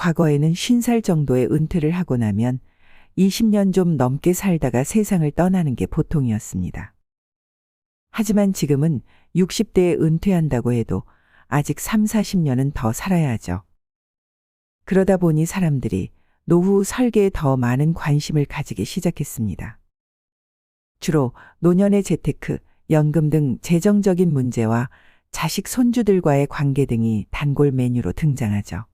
과거에는 50살 정도의 은퇴를 하고 나면 20년 좀 넘게 살다가 세상을 떠나는 게 보통이었습니다. 하지만 지금은 60대에 은퇴한다고 해도 아직 3, 40년은 더 살아야 하죠. 그러다 보니 사람들이 노후 설계에 더 많은 관심을 가지기 시작했습니다. 주로 노년의 재테크, 연금 등 재정적인 문제와 자식 손주들과의 관계 등이 단골 메뉴로 등장하죠.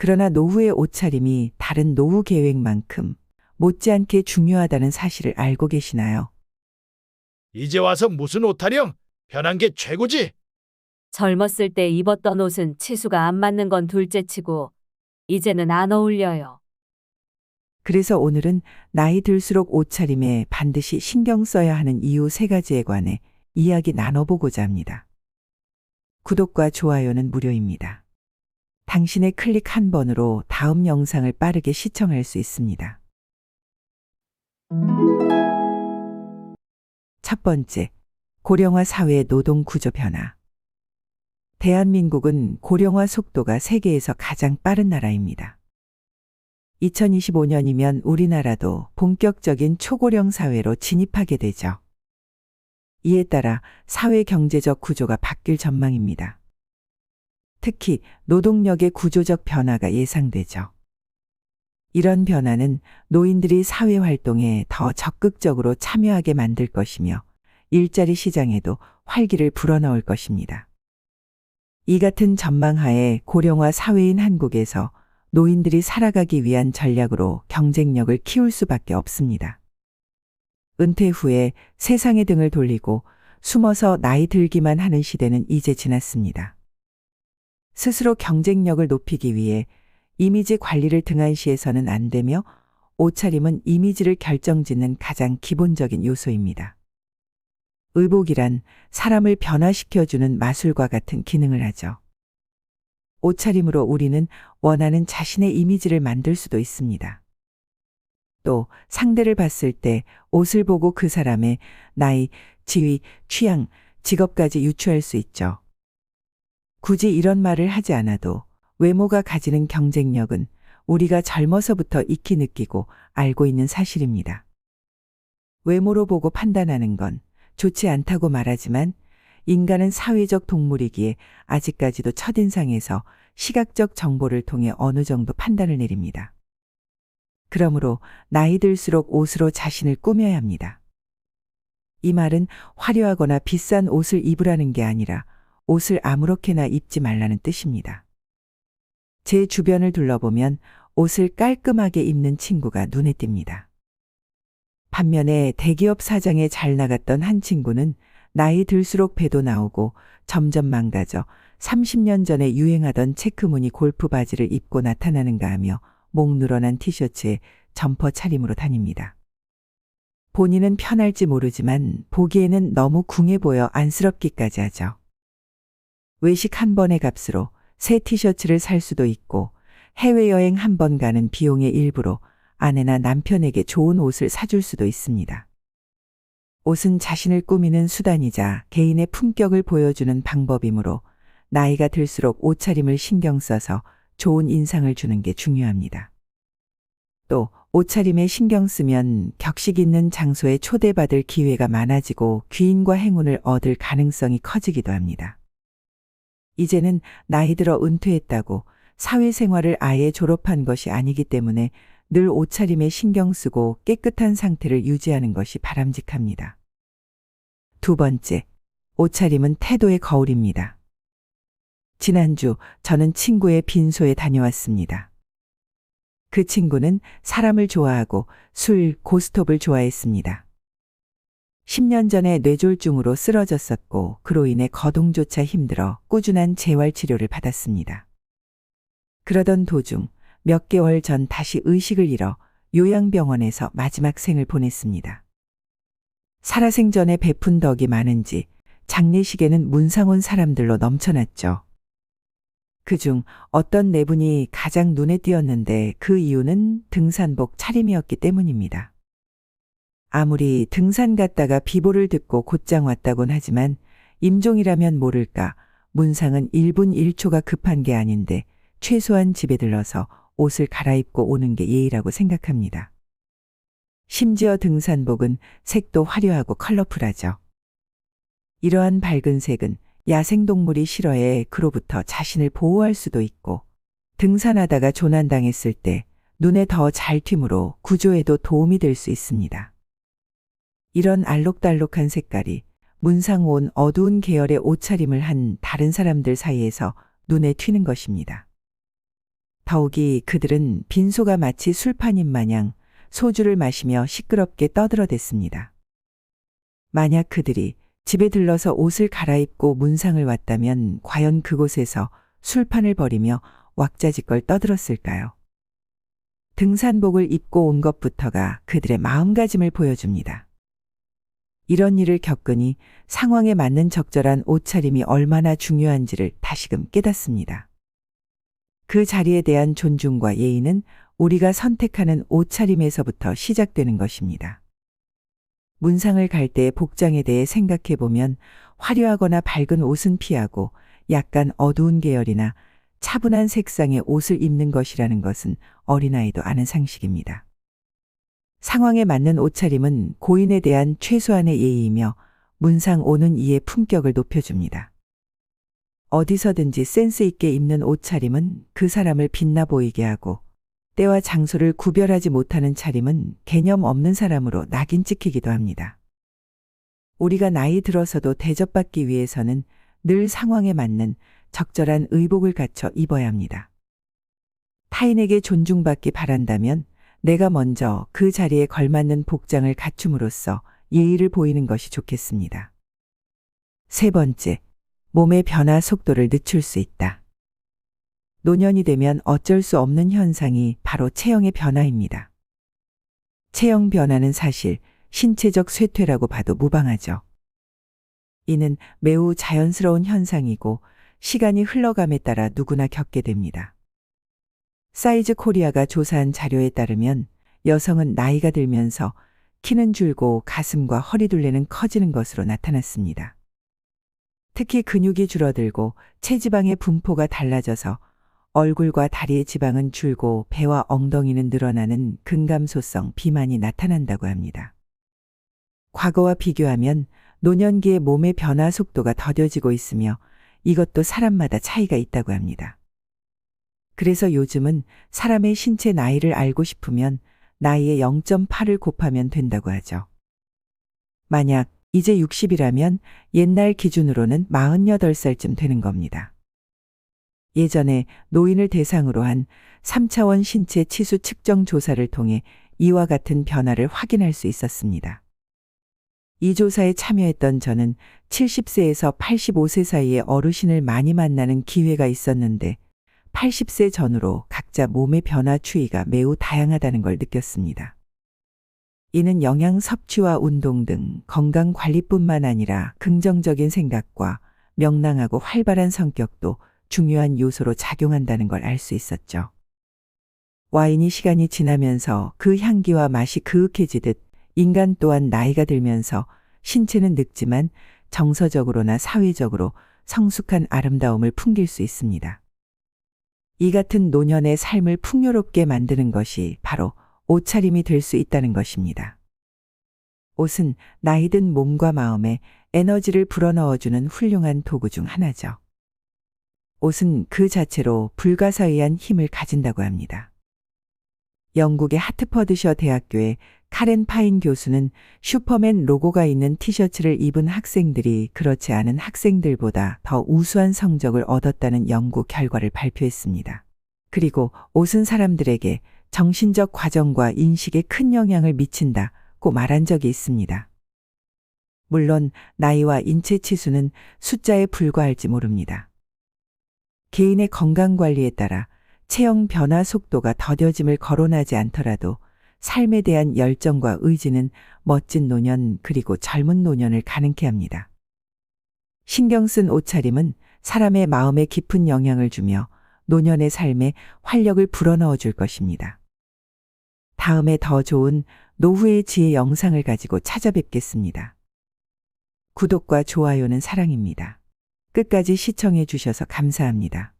그러나 노후의 옷차림이 다른 노후 계획만큼 못지않게 중요하다는 사실을 알고 계시나요? 이제 와서 무슨 옷타령? 편한 게 최고지. 젊었을 때 입었던 옷은 치수가 안 맞는 건 둘째치고 이제는 안 어울려요. 그래서 오늘은 나이 들수록 옷차림에 반드시 신경 써야 하는 이유 세 가지에 관해 이야기 나눠보고자 합니다. 구독과 좋아요는 무료입니다. 당신의 클릭 한 번으로 다음 영상을 빠르게 시청할 수 있습니다. 첫 번째, 고령화 사회 노동 구조 변화. 대한민국은 고령화 속도가 세계에서 가장 빠른 나라입니다. 2025년이면 우리나라도 본격적인 초고령 사회로 진입하게 되죠. 이에 따라 사회 경제적 구조가 바뀔 전망입니다. 특히 노동력의 구조적 변화가 예상되죠. 이런 변화는 노인들이 사회 활동에 더 적극적으로 참여하게 만들 것이며 일자리 시장에도 활기를 불어넣을 것입니다. 이 같은 전망하에 고령화 사회인 한국에서 노인들이 살아가기 위한 전략으로 경쟁력을 키울 수밖에 없습니다. 은퇴 후에 세상의 등을 돌리고 숨어서 나이 들기만 하는 시대는 이제 지났습니다. 스스로 경쟁력을 높이기 위해 이미지 관리를 등한시해서는 안 되며 옷차림은 이미지를 결정짓는 가장 기본적인 요소입니다. 의복이란 사람을 변화시켜주는 마술과 같은 기능을 하죠. 옷차림으로 우리는 원하는 자신의 이미지를 만들 수도 있습니다. 또 상대를 봤을 때 옷을 보고 그 사람의 나이, 지위, 취향, 직업까지 유추할 수 있죠. 굳이 이런 말을 하지 않아도 외모가 가지는 경쟁력은 우리가 젊어서부터 익히 느끼고 알고 있는 사실입니다. 외모로 보고 판단하는 건 좋지 않다고 말하지만 인간은 사회적 동물이기에 아직까지도 첫인상에서 시각적 정보를 통해 어느 정도 판단을 내립니다. 그러므로 나이 들수록 옷으로 자신을 꾸며야 합니다. 이 말은 화려하거나 비싼 옷을 입으라는 게 아니라 옷을 아무렇게나 입지 말라는 뜻입니다. 제 주변을 둘러보면 옷을 깔끔하게 입는 친구가 눈에 띕니다. 반면에 대기업 사장에 잘 나갔던 한 친구는 나이 들수록 배도 나오고 점점 망가져 30년 전에 유행하던 체크무늬 골프 바지를 입고 나타나는가 하며 목 늘어난 티셔츠에 점퍼 차림으로 다닙니다. 본인은 편할지 모르지만 보기에는 너무 궁해 보여 안쓰럽기까지 하죠. 외식 한 번의 값으로 새 티셔츠를 살 수도 있고 해외여행 한 번 가는 비용의 일부로 아내나 남편에게 좋은 옷을 사줄 수도 있습니다. 옷은 자신을 꾸미는 수단이자 개인의 품격을 보여주는 방법이므로 나이가 들수록 옷차림을 신경 써서 좋은 인상을 주는 게 중요합니다. 또 옷차림에 신경 쓰면 격식 있는 장소에 초대받을 기회가 많아지고 귀인과 행운을 얻을 가능성이 커지기도 합니다. 이제는 나이 들어 은퇴했다고 사회생활을 아예 졸업한 것이 아니기 때문에 늘 옷차림에 신경 쓰고 깨끗한 상태를 유지하는 것이 바람직합니다. 두 번째, 옷차림은 태도의 거울입니다. 지난주 저는 친구의 빈소에 다녀왔습니다. 그 친구는 사람을 좋아하고 술, 고스톱을 좋아했습니다. 10년 전에 뇌졸중으로 쓰러졌었고 그로 인해 거동조차 힘들어 꾸준한 재활 치료를 받았습니다. 그러던 도중 몇 개월 전 다시 의식을 잃어 요양병원에서 마지막 생을 보냈습니다. 살아생전에 베푼 덕이 많은지 장례식에는 문상 온 사람들로 넘쳐났죠. 그중 어떤 네 분이 가장 눈에 띄었는데 그 이유는 등산복 차림이었기 때문입니다. 아무리 등산 갔다가 비보를 듣고 곧장 왔다곤 하지만 임종이라면 모를까 문상은 1분 1초가 급한 게 아닌데 최소한 집에 들러서 옷을 갈아입고 오는 게 예의라고 생각합니다. 심지어 등산복은 색도 화려하고 컬러풀하죠. 이러한 밝은 색은 야생동물이 싫어해 그로부터 자신을 보호할 수도 있고 등산하다가 조난당했을 때 눈에 더 잘 튀므로 구조에도 도움이 될 수 있습니다. 이런 알록달록한 색깔이 문상 온 어두운 계열의 옷차림을 한 다른 사람들 사이에서 눈에 튀는 것입니다. 더욱이 그들은 빈소가 마치 술판인 마냥 소주를 마시며 시끄럽게 떠들어댔습니다. 만약 그들이 집에 들러서 옷을 갈아입고 문상을 왔다면 과연 그곳에서 술판을 벌이며 왁자지껄 떠들었을까요? 등산복을 입고 온 것부터가 그들의 마음가짐을 보여줍니다. 이런 일을 겪으니 상황에 맞는 적절한 옷차림이 얼마나 중요한지를 다시금 깨닫습니다. 그 자리에 대한 존중과 예의는 우리가 선택하는 옷차림에서부터 시작되는 것입니다. 문상을 갈 때의 복장에 대해 생각해 보면 화려하거나 밝은 옷은 피하고 약간 어두운 계열이나 차분한 색상의 옷을 입는 것이라는 것은 어린아이도 아는 상식입니다. 상황에 맞는 옷차림은 고인에 대한 최소한의 예의이며 문상 오는 이의 품격을 높여줍니다. 어디서든지 센스 있게 입는 옷차림은 그 사람을 빛나 보이게 하고 때와 장소를 구별하지 못하는 차림은 개념 없는 사람으로 낙인 찍히기도 합니다. 우리가 나이 들어서도 대접받기 위해서는 늘 상황에 맞는 적절한 의복을 갖춰 입어야 합니다. 타인에게 존중받기 바란다면 내가 먼저 그 자리에 걸맞는 복장을 갖춤으로써 예의를 보이는 것이 좋겠습니다. 세 번째, 몸의 변화 속도를 늦출 수 있다. 노년이 되면 어쩔 수 없는 현상이 바로 체형의 변화입니다. 체형 변화는 사실 신체적 쇠퇴라고 봐도 무방하죠. 이는 매우 자연스러운 현상이고 시간이 흘러감에 따라 누구나 겪게 됩니다. 사이즈 코리아가 조사한 자료에 따르면 여성은 나이가 들면서 키는 줄고 가슴과 허리둘레는 커지는 것으로 나타났습니다. 특히 근육이 줄어들고 체지방의 분포가 달라져서 얼굴과 다리의 지방은 줄고 배와 엉덩이는 늘어나는 근감소성 비만이 나타난다고 합니다. 과거와 비교하면 노년기의 몸의 변화 속도가 더뎌지고 있으며 이것도 사람마다 차이가 있다고 합니다. 그래서 요즘은 사람의 신체 나이를 알고 싶으면 나이의 0.8을 곱하면 된다고 하죠. 만약 이제 60이라면 옛날 기준으로는 48살쯤 되는 겁니다. 예전에 노인을 대상으로 한 3차원 신체 치수 측정 조사를 통해 이와 같은 변화를 확인할 수 있었습니다. 이 조사에 참여했던 저는 70세에서 85세 사이의 어르신을 많이 만나는 기회가 있었는데 80세 전후로 각자 몸의 변화 추이가 매우 다양하다는 걸 느꼈습니다. 이는 영양 섭취와 운동 등 건강 관리뿐만 아니라 긍정적인 생각과 명랑하고 활발한 성격도 중요한 요소로 작용한다는 걸 알 수 있었죠. 와인이 시간이 지나면서 그 향기와 맛이 그윽해지듯 인간 또한 나이가 들면서 신체는 늙지만 정서적으로나 사회적으로 성숙한 아름다움을 풍길 수 있습니다. 이 같은 노년의 삶을 풍요롭게 만드는 것이 바로 옷차림이 될 수 있다는 것입니다. 옷은 나이든 몸과 마음에 에너지를 불어넣어주는 훌륭한 도구 중 하나죠. 옷은 그 자체로 불가사의한 힘을 가진다고 합니다. 영국의 하트퍼드셔 대학교의 카렌 파인 교수는 슈퍼맨 로고가 있는 티셔츠를 입은 학생들이 그렇지 않은 학생들보다 더 우수한 성적을 얻었다는 연구 결과를 발표했습니다. 그리고 옷은 사람들에게 정신적 과정과 인식에 큰 영향을 미친다고 말한 적이 있습니다. 물론 나이와 인체 치수는 숫자에 불과할지 모릅니다. 개인의 건강 관리에 따라 체형 변화 속도가 더뎌짐을 거론하지 않더라도 삶에 대한 열정과 의지는 멋진 노년 그리고 젊은 노년을 가능케 합니다. 신경 쓴 옷차림은 사람의 마음에 깊은 영향을 주며 노년의 삶에 활력을 불어넣어 줄 것입니다. 다음에 더 좋은 노후의 지혜 영상을 가지고 찾아뵙겠습니다. 구독과 좋아요는 사랑입니다. 끝까지 시청해 주셔서 감사합니다.